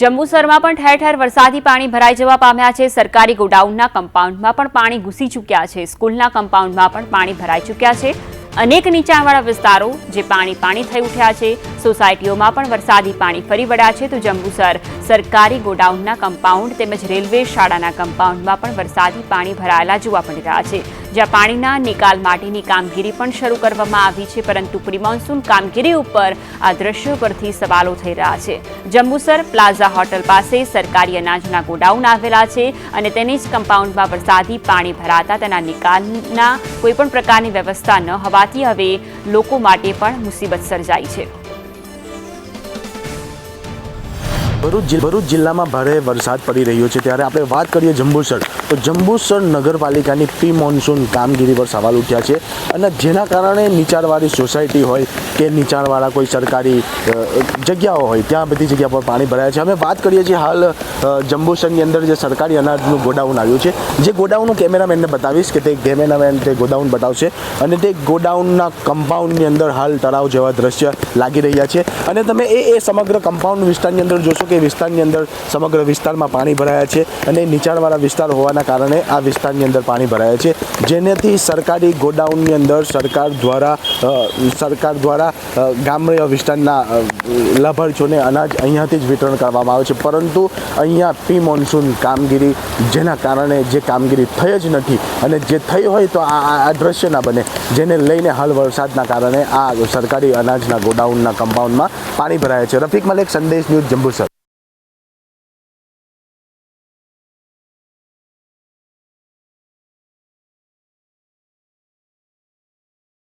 જંબુસરમાં પણ ઠેર ઠેર વરસાદી પાણી ભરાઈ જવા પામ્યા છે. સરકારી ગોડાઉનના કમ્પાઉન્ડમાં પણ પાણી ઘૂસી ચૂક્યા છે. સ્કૂલના કમ્પાઉન્ડમાં પણ પાણી ભરાઈ ચૂક્યા છે. અનેક નીચાણવાળા વિસ્તારો જે પાણી પાણી થઈ ઉઠ્યા છે. સોસાયટીઓમાં પણ વરસાદી પાણી ફરી વળ્યા છે. તો જંબુસર સરકારી ગોડાઉનના કમ્પાઉન્ડ તેમજ રેલવે શાળાના કમ્પાઉન્ડમાં પણ વરસાદી પાણી ભરાયેલા જોવા મળી રહ્યા છે. જ્યાં પાણીના નિકાલ માટેની કામગીરી પણ શરૂ કરવામાં આવી છે, પરંતુ પ્રિમોન્સૂન કામગીરી ઉપર આ દ્રશ્યો પરથી સવાલો થઈ રહ્યા છે. જંબુસર પ્લાઝા હોટલ પાસે સરકારી અનાજના ગોડાઉન આવેલા છે અને તેની જ કમ્પાઉન્ડમાં વરસાદી પાણી ભરાતા તેના નિકાલના કોઈપણ પ્રકારની વ્યવસ્થા ન હોવાથી હવે લોકો માટે પણ મુસીબત સર્જાઈ છે. ભરૂચ ભરૂચ જિલ્લામાં ભારે વરસાદ પડી રહ્યો છે. ત્યારે આપણે વાત કરીએ જંબુસર. તો જંબુસર નગરપાલિકાની પ્રી મોન્સૂન કામગીરી પર સવાલ ઉઠ્યા છે અને જેના કારણે નીચાણવાળી સોસાયટી હોય કે નીચાણવાળા કોઈ સરકારી જગ્યાઓ હોય, ત્યાં બધી જગ્યા પર પાણી ભરાયા છે. અમે વાત કરીએ છીએ હાલ જંબુસરની અંદર જે સરકારી અનાજનું ગોડાઉન આવ્યું છે. જે ગોડાઉન હું કેમેરામેનને બતાવીશ કે તે કેમેરામેન તે ગોડાઉન બતાવશે અને તે ગોડાઉનના કમ્પાઉન્ડની અંદર હાલ તળાવ જેવા દ્રશ્ય લાગી રહ્યા છે. અને તમે એ એ સમગ્ર કમ્પાઉન્ડ વિસ્તારની અંદર જોશો કે વિસ્તારની અંદર સમગ્ર વિસ્તારમાં પાણી ભરાયા છે અને નીચાણવાળા વિસ્તાર હોવાના કારણે આ વિસ્તારની અંદર પાણી ભરાયા છે. જેનાથી સરકારી ગોડાઉનની અંદર સરકાર દ્વારા સરકાર દ્વારા ગામડીય વિસ્તારના લાભાર્થીઓને અનાજ અહીંયાથી જ વિતરણ કરવામાં આવે છે. પરંતુ અહીંયા પ્રી મોન્સૂન કામગીરી જેના કારણે જે કામગીરી થઈ જ નથી અને જે થઈ હોય તો આ- આ દ્રશ્ય ના બને, જેને લઈને હાલ વરસાદના કારણે આ સરકારી અનાજના ગોડાઉનના કમ્પાઉન્ડમાં પાણી ભરાયા છે. રફીક મલેક, સંદેશ ન્યૂઝ જંબુસર.